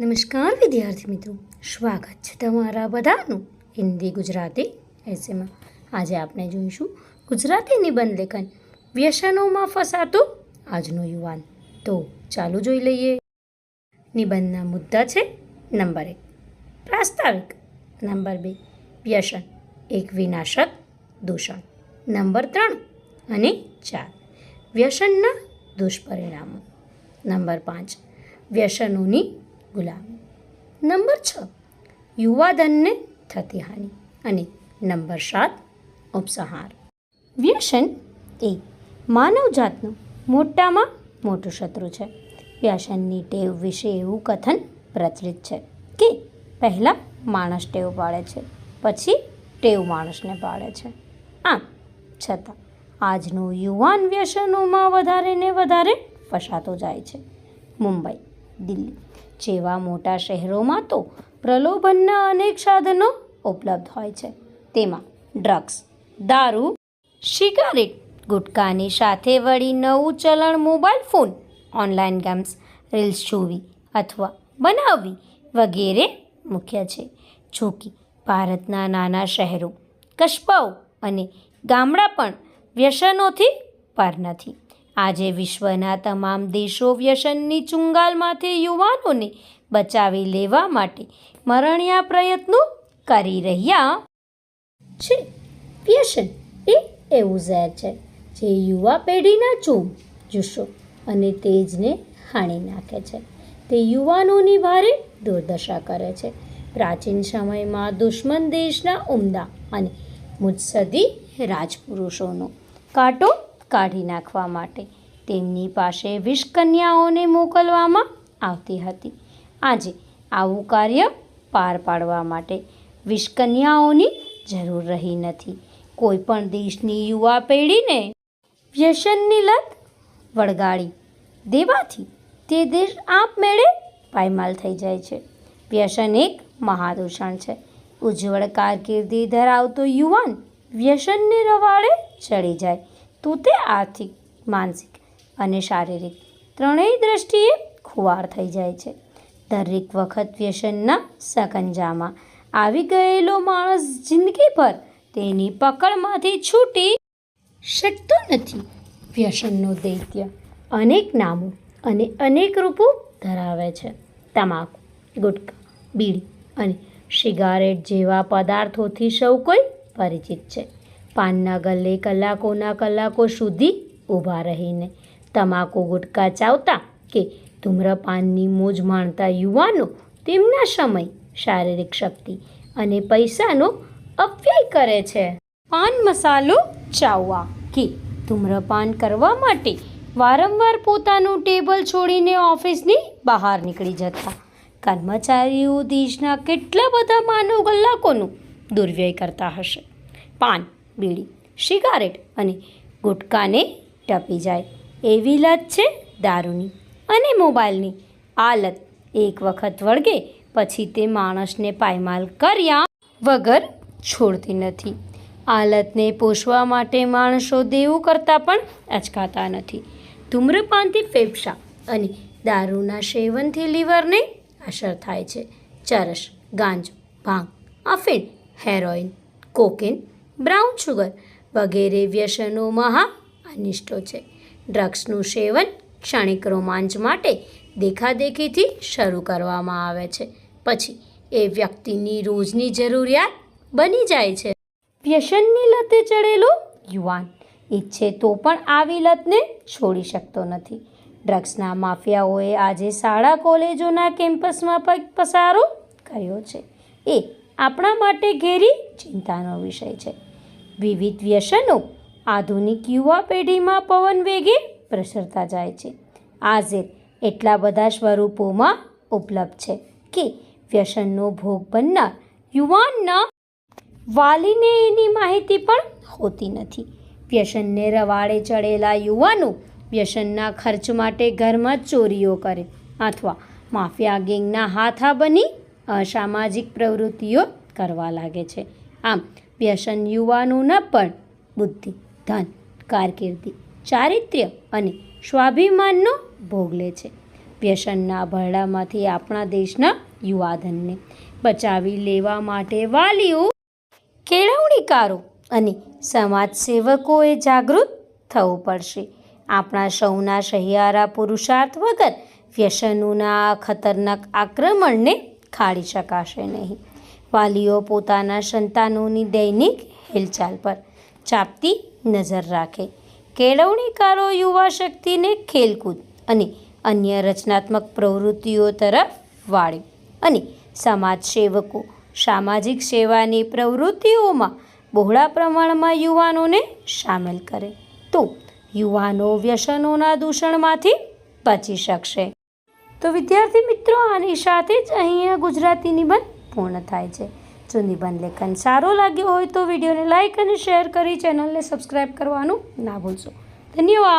નમસ્કાર વિદ્યાર્થી મિત્રો, સ્વાગત છે તમારા બધાનું હિન્દી ગુજરાતી એસેમાં આજે આપણે જોઈશું ગુજરાતી નિબંધ લેખન વ્યસનોમાં ફસાતો આજનો યુવાન. તો ચાલુ જોઈ લઈએ. નિબંધના મુદ્દા છે નંબર એક, પ્રાસ્તાવિક. નંબર બે, વ્યસન, એક વિનાશક દૂષણ. નંબર ત્રણ અને ચાર, વ્યસનના દુષ્પરિણામો. નંબર પાંચ, વ્યસનોની ગુલામી. નંબર છ, યુવાધનને થતી હાનિ. અને નંબર સાત, ઉપસંહાર. વ્યસન એ માનવજાતનું મોટામાં મોટું શત્રુ છે. વ્યસનની ટેવ વિશે એવું કથન પ્રચલિત છે કે પહેલાં માણસ ટેવ પાડે છે, પછી ટેવ માણસને પાડે છે. આમ છતાં આજનું યુવાન વ્યસનોમાં વધારે ને વધારે ફસાતો જાય છે. મુંબઈ, દિલ્હી. જેવા મોટા શહેરોમાં તો પ્રલોભનના અનેક સાધનો ઉપલબ્ધ હોય છે. તેમાં ડ્રગ્સ, દારૂ, સિગારેટ, ગુટકાની સાથે વળી નવું ચલણ mobile phone, online games, reels જોવી અથવા બનાવવી વગેરે મુખ્ય છે. જો કે ભારતના નાના શહેરો, કસ્બાઓ અને ગામડા પણ વ્યસનોથી પર નથી. આજે વિશ્વના તમામ દેશો વ્યસનની ચુંગાલમાંથી યુવાનોને બચાવી લેવા માટે મરણિયા પ્રયત્નો કરી રહ્યા છે. વ્યસન એ એવું ઝેર છે જે યુવા પેઢીના ચૂમ જુસ્સો અને તેજને હાણી નાખે છે. તે યુવાનોની ભારે દુર્દશા કરે છે. પ્રાચીન સમયમાં દુશ્મન દેશના ઉમદા અને મુત્સદી રાજપુરુષોનો કાંટો કાઢી નાખવા માટે તેમની પાસે વિષકન્યાઓને મોકલવામાં આવતી હતી. આજે આવું કાર્ય પાર પાડવા માટે વિષકન્યાઓની જરૂર રહી નથી. કોઈ પણ દેશની યુવા પેઢીને વ્યસનની લત વળગાડી દેવાથી તે દેશ આપમેળે પાયમાલ થઈ જાય છે. વ્યસન એક મહાદૂષણ છે. ઉજ્જવળ કારકિર્દી ધરાવતો યુવાન વ્યસનને રવાડે ચડી જાય. તો તે આર્થિક, માનસિક અને શારીરિક. ત્રણેય દ્રષ્ટિએ ખુવાર થઈ જાય છે. દરેક વખત વ્યસનના સકંજામાં આવી ગયેલો માણસ જિંદગીભર તેની પકડમાંથી છૂટી શકતો નથી. વ્યસનનો દૈત્ય અનેક નામો અને અનેક રૂપો ધરાવે છે. તમાકુ, ગુટકા, બીડી અને સિગારેટ જેવા પદાર્થોથી સૌ કોઈ પરિચિત છે. પાનના ગલ્લે કલાકોના કલાકો સુધી ઊભા રહીને તમાકુ ગુટકા ચાવતા કે ધૂમ્રપાનની મોજ માણતા યુવાનો તેમના સમય, શારીરિક શક્તિ અને પૈસાનો અવ્યય કરે છે. પાન મસાલો ચાવવા કે ધૂમ્રપાન કરવા માટે વારંવાર પોતાનું ટેબલ છોડીને ઓફિસની બહાર નીકળી જતા. કર્મચારીઓ દેશના કેટલા બધા માનવ કલાકોનું દુર્વ્યય કરતા હશે. પાન બીડી, સિગારેટ અને ગુટકાને ટપી જાય. એવી લત છે દારૂની. અને મોબાઈલની આ લત એક વખત વળગે પછી તે માણસને પાયમાલ કર્યા વગર છોડતી નથી. આ લતને પોષવા માટે માણસો દેવું કરતાં પણ અચકાતા નથી. ધૂમ્રપાનથી ફેફસા અને દારૂના સેવનથી લીવરને અસર થાય છે. ચરસ, ગાંજો, ભાંગ, અફીણ હેરોઇન કોકેન બ્રાઉન શુગર વગેરે વ્યસનોમાં અનિષ્ટો છે. ડ્રગ્સનું સેવન ક્ષણિક રોમાંચ માટે દેખાદેખીથી શરૂ કરવામાં આવે છે. પછી એ વ્યક્તિની રોજની જરૂરિયાત બની જાય છે. વ્યસનની લતે ચડેલો યુવાન ઈચ્છે તો પણ આવી લતને છોડી શકતો નથી. ડ્રગ્સના માફિયાઓએ આજે શાળા, કોલેજોના કેમ્પસમાં પસારો કર્યો છે. એ આપણા માટે ઘેરી ચિંતાનો વિષય છે. વિવિધ વ્યસનો આધુનિક યુવા પેઢીમાં પવન વેગે પ્રસરતા જાય છે. આ એટલા બધા સ્વરૂપોમાં ઉપલબ્ધ છે કે વ્યસનનો ભોગ બનનાર યુવાનના વાલીને એની માહિતી પણ હોતી નથી. વ્યસનને રવાડે ચડેલા યુવાનો વ્યસનના ખર્ચ માટે ઘરમાં ચોરીઓ કરે અથવા માફિયા ગેંગના હાથા બની અસામાજિક પ્રવૃત્તિઓ કરવા લાગે છે. આમ, વ્યસન યુવાનોના પણ બુદ્ધિ, ધન, કારકિર્દી, ચારિત્ર્ય અને સ્વાભિમાનનો ભોગ લે છે. વ્યસનના ભરડામાંથી આપણા દેશના યુવાધનને બચાવી લેવા માટે વાલીઓ, કેળવણીકારો અને સમાજસેવકોએ જાગૃત થવું પડશે. આપણા સૌના સહિયારા પુરુષાર્થ વગર વ્યસનોના ખતરનાક આક્રમણને ખાડી શકાશે નહીં. વાલીઓ પોતાના સંતાનોની દૈનિક હિલચાલ પર ચાપતી નજર રાખે. કેળવણીકારો યુવા શક્તિને ખેલકૂદ અને અન્ય રચનાત્મક પ્રવૃત્તિઓ તરફ વાળે અને સમાજ સેવકો સામાજિક સેવાની પ્રવૃત્તિઓમાં બહોળા પ્રમાણમાં યુવાનોને સામેલ કરે તો યુવાનો વ્યસનોના દૂષણમાંથી બચી શકશે. તો વિદ્યાર્થી મિત્રો, આની સાથે જ અહીંયા ગુજરાતી નિબંધ પૂર્ણ થાય છે. જો નિબંધ લેખન સારો લાગ્યું હોય તો વિડીયોને લાઇક અને શેર કરી ચેનલને સબસ્ક્રાઈબ કરવાનું ના ભૂલશો. ધન્યવાદ.